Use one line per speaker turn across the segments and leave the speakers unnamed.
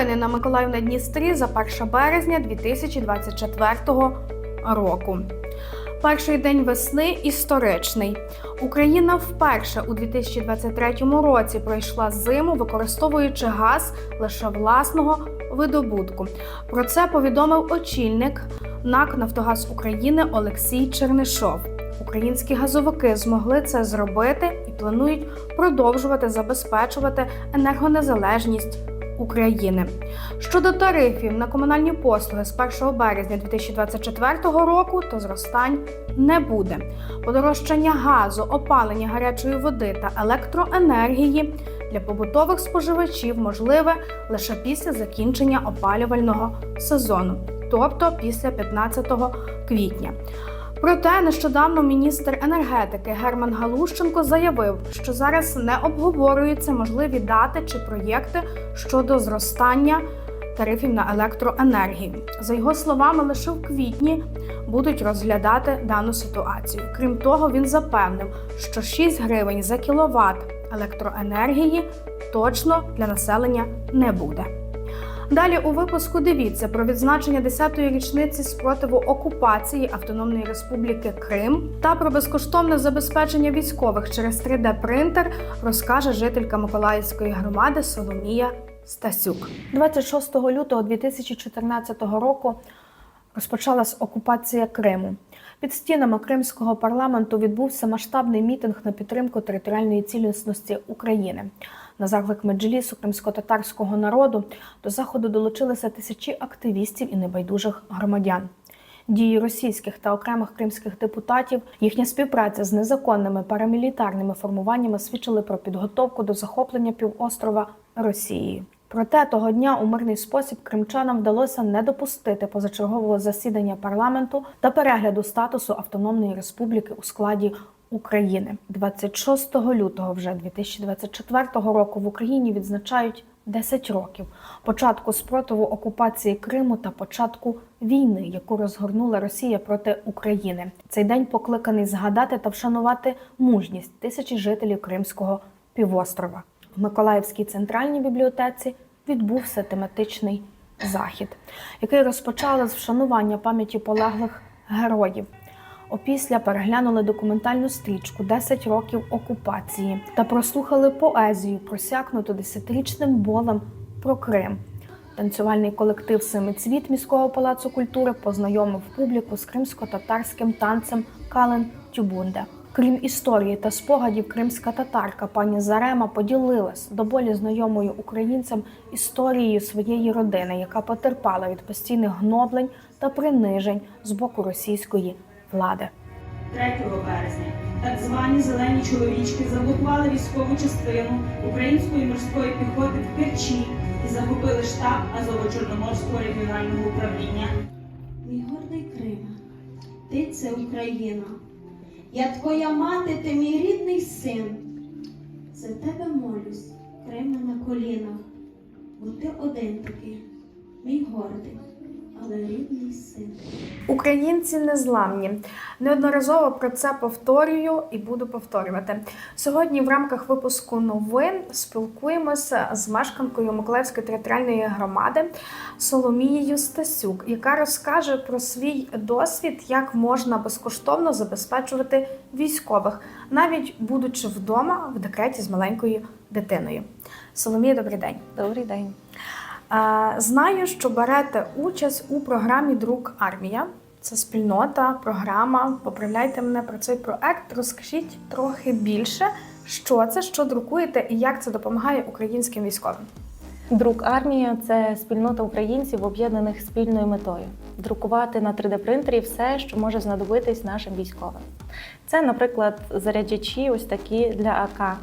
Новини на Миколаїв на Дністрі за 1 березня 2024 року. Перший день весни історичний. Україна вперше у 2023 році пройшла зиму, використовуючи газ лише власного видобутку. Про це повідомив очільник НАК Нафтогаз України Олексій Чернишов. Українські газовики змогли це зробити і планують продовжувати забезпечувати енергонезалежність України. Щодо тарифів на комунальні послуги з 1 березня 2024 року, то зростань не буде. Подорожчання газу, опалення гарячої води та електроенергії для побутових споживачів можливе лише після закінчення опалювального сезону, тобто після 15 квітня. Проте нещодавно міністр енергетики Герман Галущенко заявив, що зараз не обговорюються можливі дати чи проєкти щодо зростання тарифів на електроенергію. За його словами, лише в квітні будуть розглядати дану ситуацію. Крім того, він запевнив, що 6 гривень за кіловат електроенергії точно для населення не буде. Далі у випуску дивіться про відзначення 10-ї річниці спротиву окупації Автономної Республіки Крим та про безкоштовне забезпечення військових через 3D-принтер розкаже жителька Миколаївської громади Соломія Стасюк. 26 лютого 2014 року розпочалась окупація Криму. Під стінами кримського парламенту відбувся масштабний мітинг на підтримку територіальної цілісності України. На заклик меджлісу кримсько-татарського народу до заходу долучилися тисячі активістів і небайдужих громадян. Дії російських та окремих кримських депутатів, їхня співпраця з незаконними парамілітарними формуваннями свідчили про підготовку до захоплення півострова Росією. Проте того дня у мирний спосіб кримчанам вдалося не допустити позачергового засідання парламенту та перегляду статусу Автономної Республіки у складі України 26 лютого вже 2024 року в Україні відзначають 10 років початку спротиву окупації Криму та початку війни, яку розгорнула Росія проти України. Цей день покликаний згадати та вшанувати мужність тисячі жителів Кримського півострова. В Миколаївській центральній бібліотеці відбувся тематичний захід, який розпочали з вшанування пам'яті полеглих героїв. Опісля переглянули документальну стрічку «10 років окупації та прослухали поезію, просякнуту десятирічним болем про Крим. Танцювальний колектив Семицвіт міського палацу культури познайомив публіку з кримсько-татарським танцем Кален Тюбунде. Крім історії та спогадів, кримська татарка пані Зарема поділилась до болі знайомою українцям історією своєї родини, яка потерпала від постійних гноблень та принижень з боку російської влади.
3 березня так звані зелені чоловічки заблокували військову частину української морської піхоти в Керчі і захопили штаб Азово-Чорноморського регіонального управління.
Мій гордий Крим, ти це Україна. Я твоя мати, ти мій рідний син. За тебе молюсь, Криме на колінах, бо ти один такий, мій гордий, але рідний син.
Українці незламні. Неодноразово про це повторюю і буду повторювати. Сьогодні в рамках випуску новин спілкуємося з мешканкою Миколаївської територіальної громади Соломією Стасюк, яка розкаже про свій досвід, як можна безкоштовно забезпечувати військових, навіть будучи вдома в декреті з маленькою дитиною. Соломія, добрий день.
Добрий день.
Знаю, що берете участь у програмі Друк Армія. Це спільнота, програма. Поправляйте мене про цей проект. Розкажіть трохи більше, що це, що друкуєте і як це допомагає українським військовим.
Друк армія це спільнота українців, об'єднаних спільною метою друкувати на 3D-принтері все, що може знадобитись нашим військовим. Це, наприклад, заряджачі, ось такі для АК,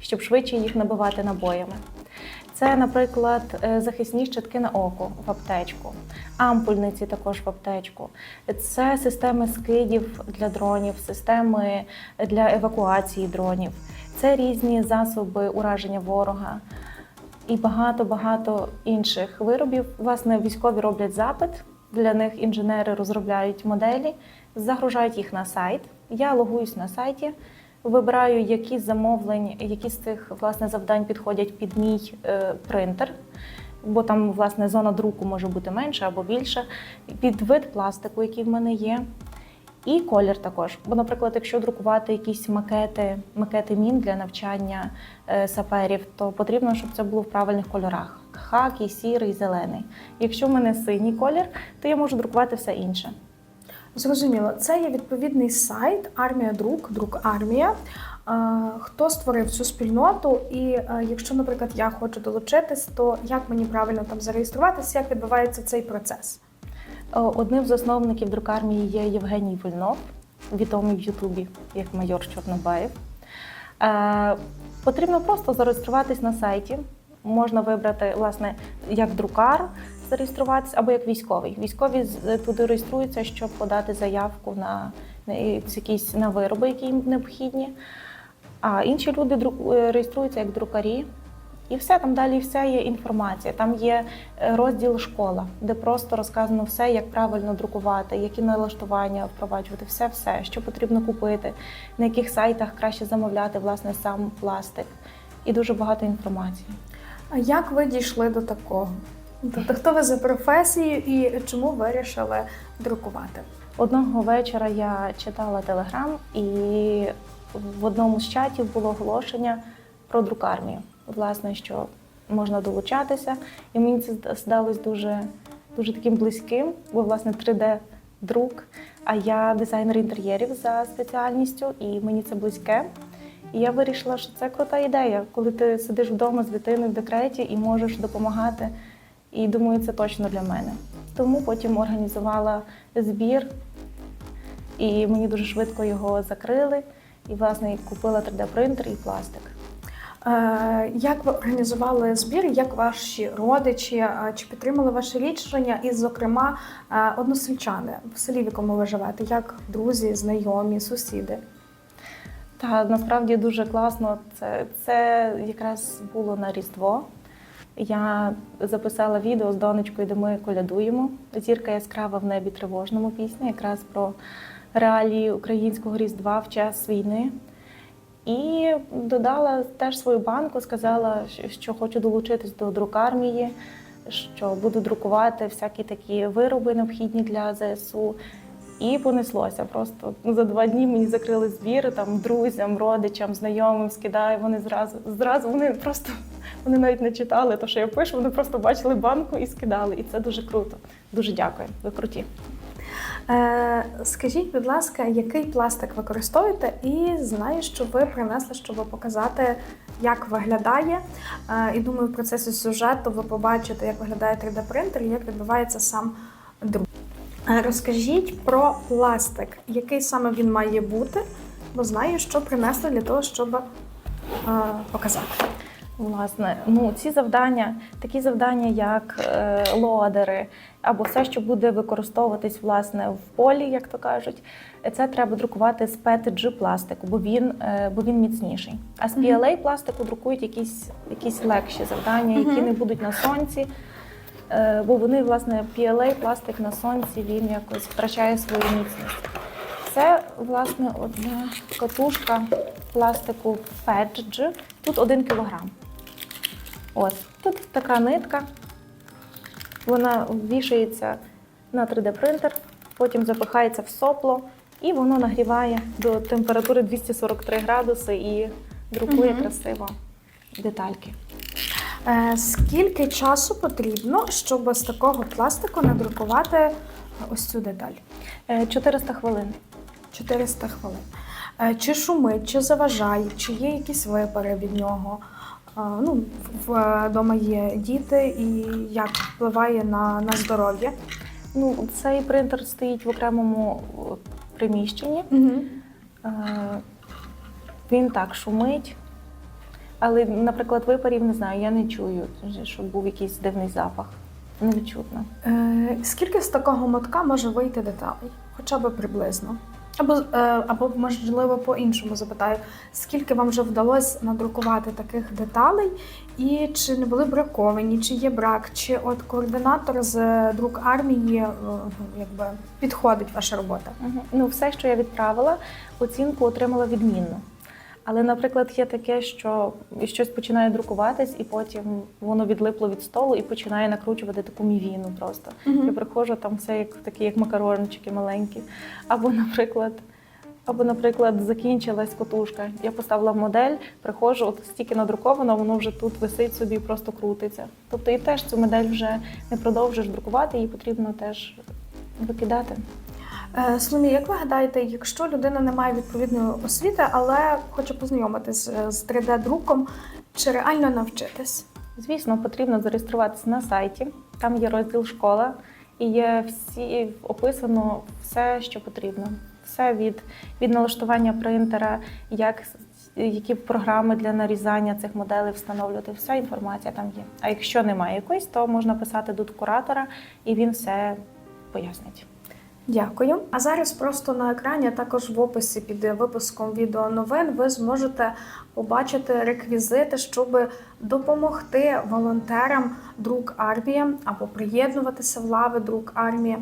щоб швидше їх набивати набоями. Це, наприклад, е, захисні щитки на око в аптечку, ампульниці також в аптечку. Це системи скидів для дронів, системи для евакуації дронів. Це різні засоби ураження ворога і багато-багато інших виробів. Власне, військові роблять запит. Для них інженери розробляють моделі, загружають їх на сайт. Я логуюсь на сайті, вибираю, які замовлень, які з цих власне завдань підходять під мій е, принтер. бо там власне зона друку може бути менша або більша, під вид пластику, який в мене є. І колір також. Бо, наприклад, якщо друкувати якісь макети, макети мін для навчання е, саперів, то потрібно, щоб це було в правильних кольорах: хакі, сірий, зелений. Якщо в мене синій колір, то я можу друкувати все інше.
Зрозуміло, це є відповідний сайт Армія Друк, Друк Армія. Е, Хто створив цю спільноту? І е, якщо, наприклад, я хочу долучитись, то як мені правильно там зареєструватися, як відбувається цей процес?
Е, Одним з засновників друкармії є Євгеній Вольнов, відомий в Ютубі як майор Чорнобаєв. Потрібно просто зареєструватись на сайті. Можна вибрати, власне, як друкар зареєструватися або як військовий. Військові туди реєструються, щоб подати заявку на, на якісь на вироби, які їм необхідні. А інші люди е, реєструються як друкарі. І все там далі все є інформація. Там є е, розділ школа, де просто розказано все, як правильно друкувати, які налаштування впроваджувати, все, все, що потрібно купити, на яких сайтах краще замовляти власне сам пластик. І дуже багато інформації.
А як ви дійшли до такого? Тобто, хто ви за професією і чому вирішили друкувати?
Одного вечора я читала телеграм, і в одному з чатів було оголошення про друкармію. Власне, що можна долучатися, і мені це зда- здалось дуже, дуже таким близьким, бо власне 3D-друк. А я дизайнер інтер'єрів за спеціальністю, і мені це близьке. І я вирішила, що це крута ідея, коли ти сидиш вдома з дитиною в декреті і можеш допомагати. І думаю, це точно для мене. Тому потім організувала збір, і мені дуже швидко його закрили. І, власне, купила 3D-принтер і пластик.
Е, Як ви організували збір? Як ваші родичі е, чи підтримали ваше рішення? І, зокрема, е, односельчани в селі, в якому ви живете, як друзі, знайомі, сусіди?
Та насправді дуже класно. Це, це якраз було на Різдво. Я записала відео з донечкою, де ми колядуємо. Зірка яскрава в небі тривожному пісня, якраз про реалії українського різдва в час війни. І додала теж свою банку, сказала, що хочу долучитись до друкармії, що буду друкувати всякі такі вироби необхідні для ЗСУ. І понеслося. Просто за два дні мені закрили збір там друзям, родичам, знайомим скидаю. Вони зразу зразу вони просто вони навіть не читали те, що я пишу. Вони просто бачили банку і скидали. І це дуже круто. Дуже дякую. Ви круті.
Е, Скажіть, будь ласка, який пластик використовуєте? І знаю, що ви принесли, щоб показати, як виглядає. Е, І думаю, в процесі сюжету ви побачите, як виглядає 3D-принтер і як відбувається сам друк. Розкажіть про пластик, який саме він має бути, бо знаю, що принесли для того, щоб е, показати.
Власне, ну ці завдання, такі завдання, як е, лоадери, або все, що буде використовуватись власне в полі, як то кажуть, це треба друкувати з PETG пластику, бо він, е, бо він міцніший. А з. PLA пластику друкують якісь, якісь легші завдання, які не будуть на сонці. Е, бо вони, власне, PLA пластик на сонці він якось втрачає свою міцність. Це, власне, одна катушка пластику PETG. Тут 1 кілограм. Ось тут така нитка. Вона вішається на 3D-принтер, потім запихається в сопло, і воно нагріває до температури 243 градуси і друкує
Мгм.
красиво детальки.
Е, Скільки часу потрібно, щоб з такого пластику надрукувати ось цю деталь?
Е, 400 хвилин.
400 хвилин. Е, Чи шумить, чи заважає, чи є якісь випари від нього? Е, Ну, вдома є діти, і як впливає на, на здоров'я?
Ну, цей принтер стоїть в окремому приміщенні.
Угу.
Е, Він так шумить. Але, наприклад, випарів не знаю, я не чую, щоб був якийсь дивний запах. Не відчутно.
Е, Скільки з такого мотка може вийти деталей? Хоча б приблизно. Або, е, або можливо, по-іншому запитаю, скільки вам вже вдалося надрукувати таких деталей, і чи не були браковані, чи є брак, чи от координатор з друк армії е, якби підходить ваша робота?
Мгм. Ну, все, що я відправила, оцінку отримала відмінно. Але, наприклад, є таке, що щось починає друкуватись, і потім воно відлипло від столу і починає накручувати таку мівіну просто. Я приходжу, там все як такі, як макарончики маленькі. Або, наприклад, або, наприклад, закінчилась котушка. Я поставила модель, приходжу, от стільки надруковано, воно вже тут висить собі і просто крутиться. Тобто і теж цю модель вже не продовжиш друкувати, її потрібно теж викидати.
Е, Соломія, як ви гадаєте, якщо людина не має відповідної освіти, але хоче познайомитись е, з 3D-друком, чи реально навчитись?
Звісно, потрібно зареєструватися на сайті. Там є розділ школа і є всі описано все, що потрібно. Все від, від налаштування принтера, як, які програми для нарізання цих моделей встановлювати. Вся інформація там є. А якщо немає якоїсь, то можна писати до куратора, і він все пояснить.
Дякую. А зараз просто на екрані, а також в описі під випуском відео новин, ви зможете побачити реквізити, щоб допомогти волонтерам друг армія або приєднуватися в лави друк армії.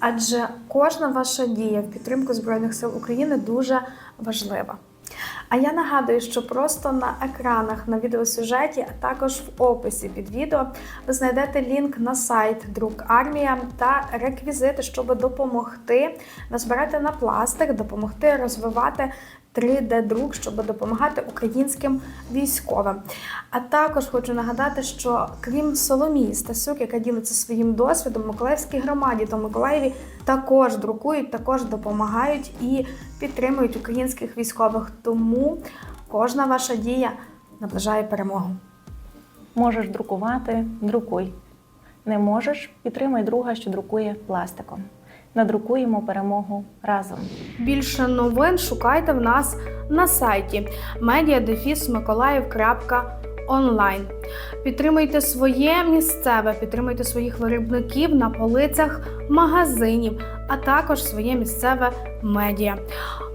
Адже кожна ваша дія в підтримку Збройних сил України дуже важлива. А я нагадую, що просто на екранах на відеосюжеті, а також в описі під відео ви знайдете лінк на сайт Друк Армія та реквізити, щоб допомогти. Назбирати на пластик, допомогти розвивати 3D-друк, щоб допомагати українським військовим. А також хочу нагадати, що крім Соломії Стасюк, яка ділиться своїм досвідом, Миколаївській громаді та Миколаєві також друкують, також допомагають і підтримують українських військових. Тому кожна ваша дія наближає перемогу.
Можеш друкувати, друкуй. Не можеш, підтримай друга, що друкує пластиком. Надрукуємо перемогу разом.
Більше новин шукайте в нас на сайті media.mykolaїв.онлайн. Підтримуйте своє місцеве, підтримуйте своїх виробників на полицях магазинів, а також своє місцеве медіа.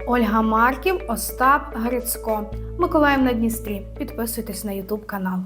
Ольга Марків, Остап Грицько, Миколаїв на Дністрі. Підписуйтесь на YouTube канал.